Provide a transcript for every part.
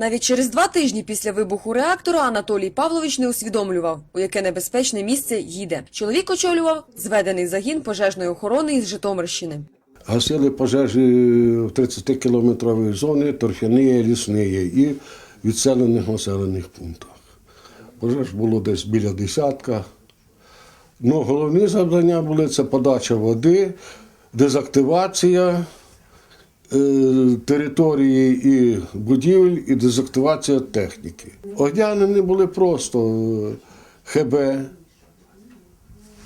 Навіть через два тижні після вибуху реактора Анатолій Павлович не усвідомлював, у яке небезпечне місце їде. Чоловік очолював зведений загін пожежної охорони із Житомирщини. Гасили пожежі в 30-кілометровій зоні, торфяні, лісні і відселених населених пунктах. Пожеж було десь біля десятка. Ну, головні завдання були це подача води, дезактивація території і будівель, і дезактивація техніки. Одягнені були просто е, ХБ,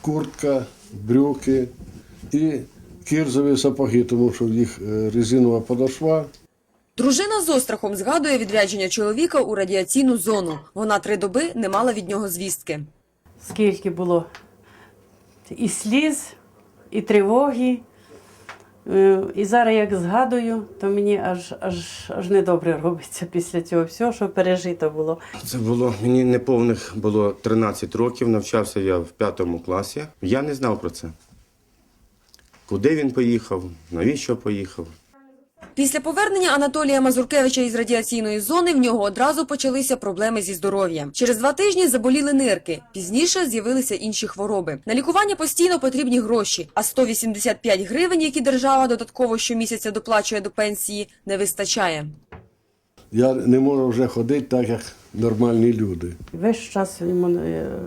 куртка, брюки і кірзові сапоги, тому що в їх е, резинова подошва. Дружина з острахом згадує відрядження чоловіка у радіаційну зону. Вона три доби не мала від нього звістки. скільки було і сліз, і тривоги. Е, І зараз, як згадую, то мені аж, аж, аж недобре робиться після цього всього, що пережито було. Це було мені неповних було 13 років. Навчався я в п'ятому класі. Я не знав про це. Куди він поїхав, навіщо поїхав. Після повернення Анатолія Мазуркевича із радіаційної зони в нього одразу почалися проблеми зі здоров'ям. Через два тижні заболіли нирки. Пізніше з'явилися інші хвороби. На лікування постійно потрібні гроші, а 185 гривень, які держава додатково щомісяця доплачує до пенсії, не вистачає. Я не можу вже ходити так, як нормальні люди. Весь час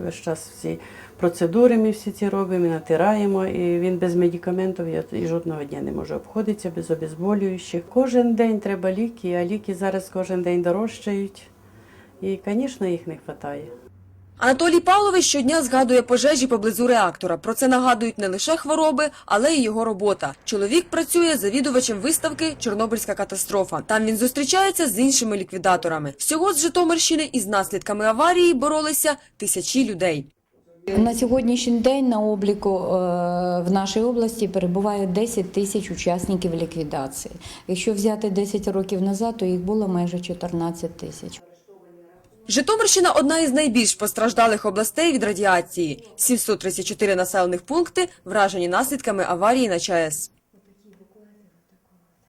весь час всі процедури ми всі ці робимо, і натираємо, і він без медикаментів і жодного дня не може обходитися, без обезболюючих. Кожен день треба ліки, а ліки зараз кожен день дорожчають. І, звісно, їх не вистачає. Анатолій Павлович щодня згадує пожежі поблизу реактора. Про це нагадують не лише хвороби, але й його робота. Чоловік працює завідувачем виставки Чорнобильська катастрофа. Там він зустрічається з іншими ліквідаторами. Всього з Житомирщини із наслідками аварії боролися тисячі людей. На сьогоднішній день на обліку е, в нашій області перебуває 10 тисяч учасників ліквідації. Якщо взяти 10 років назад, то їх було майже 14 тисяч. Житомирщина одна із найбільш постраждалих областей від радіації. 734 населених пункти вражені наслідками аварії на ЧАЕС.